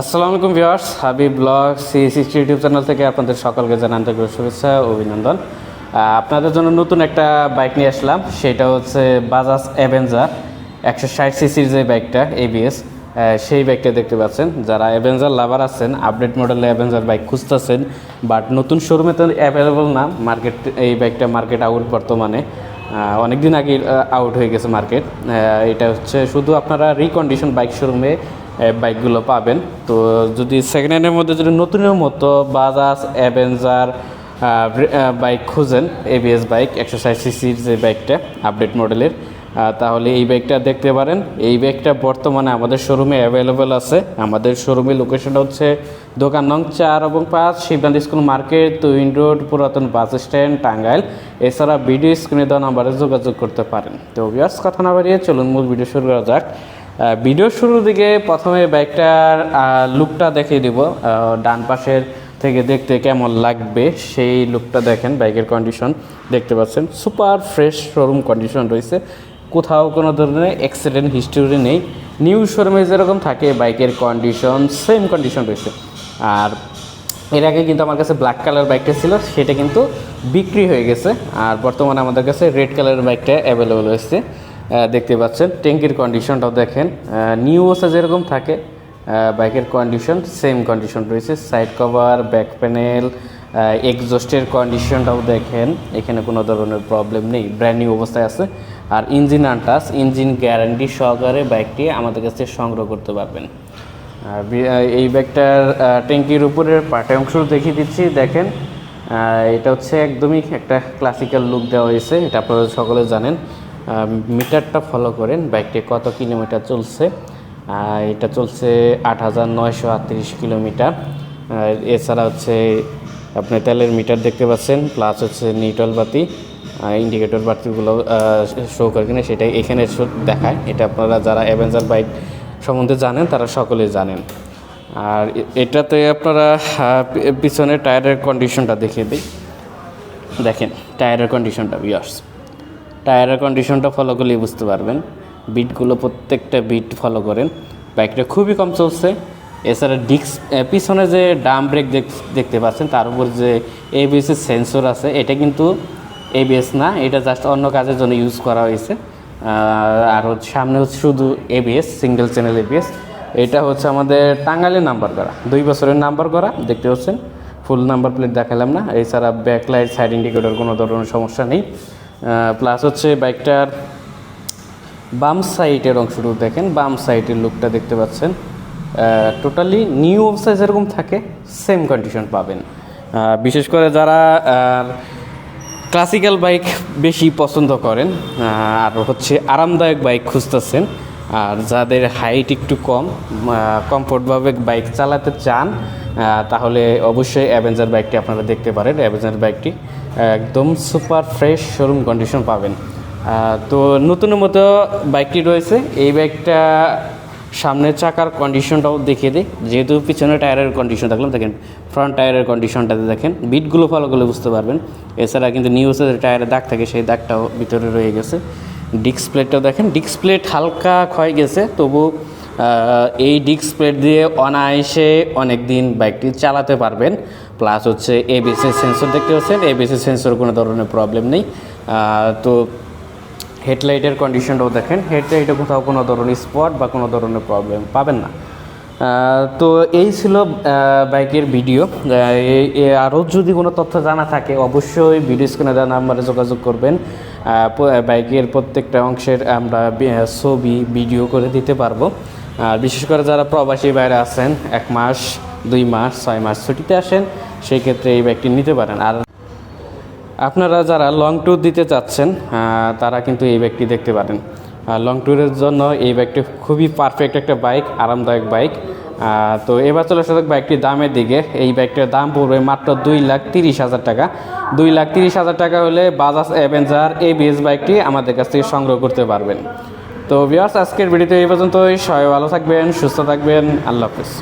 আসসালামু আলাইকুম viewers, Habib blog C sixty YouTube channel থেকে আপনাদের সকলকে জানান থেকে শুভেচ্ছা অভিনন্দন। আপনাদের জন্য নতুন একটা বাইক নিয়ে আসলাম, সেটা হচ্ছে বাজাজ অ্যাভেঞ্জার একশো ষাট সিসির যে বাইকটা এবিএস সেই বাইকটা দেখতে পাচ্ছেন। যারা অ্যাভেঞ্জার লাভার আছেন আপডেট মডেলের অ্যাভেঞ্জার বাইক খুঁজতেছেন বাট নতুন শোরুমে তো অ্যাভেলেবল না মার্কেট এই বাইকটা মার্কেট আউট বর্তমানে। অনেক দিন আগে আউট হয়ে গেছে মার্কেট এটা হচ্ছে শুধু আপনারা রিকন্ডিশন বাইক শোরুমে বাইকগুলো পাবেন। তো যদি সেকেন্ড হ্যান্ডের মধ্যে যদি নতুনের মতো বাজাজ অ্যাভেঞ্জার বাইক খুঁজেন এবিএস বাইক, একশো ষাট সিসির যে বাইকটা আপডেট মডেলের তাহলে এই বাইকটা দেখতে পারেন। এই বাইকটা বর্তমানে আমাদের শোরুমে অ্যাভেলেবেল আছে। আমাদের শোরুমের লোকেশনটা হচ্ছে দোকান নং চার এবং পাঁচ, শিবনাথ স্কুল মার্কেট তুইন রোড, পুরাতন বাস স্ট্যান্ড, টাঙ্গাইল। এছাড়া ভিডিও স্ক্রিনে দেওয়া নাম্বারে যোগাযোগ করতে পারেন। তো বিয়ার্স কথা না বাড়িয়ে চলুন, মূল ভিডিও শুরু করা যাক। ভিডিও শুরুর দিকে প্রথমে বাইকটার লুকটা দেখিয়ে দিব। ডান পাশের থেকে দেখতে কেমন লাগবে সেই লুকটা দেখেন, বাইকের কন্ডিশন দেখতে পাচ্ছেন। সুপার ফ্রেশ শোরুম কন্ডিশন রয়েছে। কোথাও কোনো ধরনের অ্যাক্সিডেন্ট হিস্টোরি নেই। নিউ শোরুমে যেরকম থাকে, বাইকের কন্ডিশন সেম কন্ডিশন রয়েছে। আর এর আগে কিন্তু আমার কাছে ব্ল্যাক কালার বাইকটা ছিল, সেটা কিন্তু বিক্রি হয়ে গেছে। আর বর্তমানে আমাদের কাছে রেড কালারের বাইকটা অ্যাভেলেবল হয়েছে দেখতে পাচ্ছেন। ট্যাঙ্কির কন্ডিশনটাও দেখেন। নিউ ওসে যেরকম থাকে বাইকের কন্ডিশন সেম কন্ডিশন রয়েছে। সাইড কভার ব্যাক প্যানেল এক্সজস্টের কন্ডিশনটাও দেখেন। এখানে কোনো ধরনের প্রবলেম নেই। ব্র্যান্ড নিউ অবস্থায় আছে। আর ইঞ্জিন আনটাস ইঞ্জিন গ্যারান্টি সহকারে বাইকটি আমাদের কাছে সংগ্রহ করতে পারবেন। এই ব্যাগটার ট্যাঙ্কির উপরের পাটে অংশ দেখিয়ে দিচ্ছি। দেখেন এটা হচ্ছে একদমই একটা ক্লাসিক্যাল লুক দেওয়া হয়েছে। এটা আপনারা সকলে জানেন। মিটারটা ফলো করেন, বাইকটি কত কিলোমিটার চলছে? এটা চলছে আট হাজার নয়শো আটত্রিশ কিলোমিটার। এছাড়া হচ্ছে আপনি তেলের মিটার দেখতে পাচ্ছেন প্লাস হচ্ছে নিউট্রাল বাতি। ইন্ডিকেটর বাতিগুলো শো করে কিনা সেটাই এখানে দেখায়। এটা আপনারা যারা অ্যাভেঞ্জার বাইক সম্বন্ধে জানেন, তারা সকলেই জানেন। আর এটাতে আপনারা পিছনে টায়ারের কন্ডিশনটা দেখিয়ে দিই। দেখেন টায়ারের কন্ডিশনটা বিয়ার্স টায়ারের কন্ডিশনটা ফলো করলেই বুঝতে পারবেন। বিটগুলো প্রত্যেকটা বিট ফলো করেন। বাইকটা খুবই কম চলছে। এছাড়া ডিক্স পিছনে যে ডাম ব্রেক দেখতে পাচ্ছেন, তার উপর যে এবিএসের সেন্সর আছে, এটা কিন্তু এবিএস না, এটা জাস্ট অন্য কাজের জন্য ইউজ করা হয়েছে। আর হচ্ছে সামনে হচ্ছে শুধু এবিএস সিঙ্গেল চ্যানেল এবিএস এটা হচ্ছে আমাদের টাঙ্গাইলের নাম্বার করা। দুই বছরের নাম্বার করা, দেখতে পাচ্ছেন? ফুল নাম্বার প্লেট দেখালাম না। এছাড়া ব্যাকলাইট সাইড ইন্ডিকেটর কোনো ধরনের সমস্যা নেই। প্লাস হচ্ছে বাইকটার বাম সাইডের অংশটুকু দেখেন, বাম সাইডের লুকটা দেখতে পাচ্ছেন। টোটালি নিউ অবস্থায় যেরকম থাকে সেম কন্ডিশন পাবেন। বিশেষ করে যারা ক্লাসিক্যাল বাইক বেশি পছন্দ করেন আর হচ্ছে আরামদায়ক বাইক খুঁজতেছেন আর যাদের হাইট একটু কম কমফোর্টভাবে বাইক চালাতে চান তাহলে অবশ্যই অ্যাভেঞ্জার বাইকটি আপনারা দেখতে পারেন। অ্যাভেঞ্জার বাইকটি একদম সুপার ফ্রেশ শোরুম কন্ডিশন পাবেন। তো নতুন মতো বাইকটি রয়েছে। এই বাইকটা সামনের চাকার কন্ডিশনটাও দেখিয়ে দিই। যেহেতু পিছনে টায়ারের কন্ডিশন দেখলাম, দেখেন ফ্রন্ট টায়ারের কন্ডিশনটাতে দেখেন বিটগুলো ফলো করলে বুঝতে পারবেন। এছাড়া কিন্তু নিউজে টায়ারের দাগ থাকে, সেই দাগটাও ভিতরে রয়ে গেছে। ডিস্ক প্লেটটাও দেখেন। ডিস্ক প্লেট হালকা ক্ষয় গেছে, তবু এই ডিস্ক প্লেট দিয়ে অনায়াসে অনেক দিন বাইকটি চালাতে পারবেন। প্লাস হচ্ছে এবিসি সেন্সর দেখতে পাচ্ছেন। এবিসি সেন্সর কোনো ধরনের প্রবলেম নেই। তো হেডলাইটের কন্ডিশনটাও দেখেন। হেডলাইটে কোথাও কোনো ধরনের স্পট বা কোনো ধরনের প্রবলেম পাবেন না। তো এই ছিল বাইকের ভিডিও আরও যদি কোনো তথ্য জানা থাকে, অবশ্যই ভিডিও স্ক্রিনে নাম্বারে যোগাযোগ করবেন। বাইকের প্রত্যেকটা অংশের আমরা ছবি ভিডিও করে দিতে পারব। আর বিশেষ করে যারা প্রবাসী বাইরে আছেন, এক মাস, দুই মাস, ছয় মাস ছুটিতে আসেন সেই ক্ষেত্রে এই বাইকটি নিতে পারেন। আর আপনারা যারা লং ট্যুর দিতে চাচ্ছেন তারা কিন্তু এই বাইকটি দেখতে পারেন। লং ট্যুরের জন্য এই বাইকটি খুবই পারফেক্ট একটা বাইক, আরামদায়ক বাইক। তো এবার চলে আসা বাইকটির দামের দিকে। এই বাইকটির দাম পড়বে মাত্র দুই লাখ তিরিশ হাজার টাকা। দুই লাখ তিরিশ হাজার টাকা হলে বাজাজ অ্যাভেঞ্জার এই বিএস বাইকটি আমাদের কাছ থেকে সংগ্রহ করতে পারবেন। তো বিয়ার্স আজকের ভিডিওতে এই পর্যন্তই। সবাই ভালো থাকবেন, সুস্থ থাকবেন। আল্লাহ হাফিজ।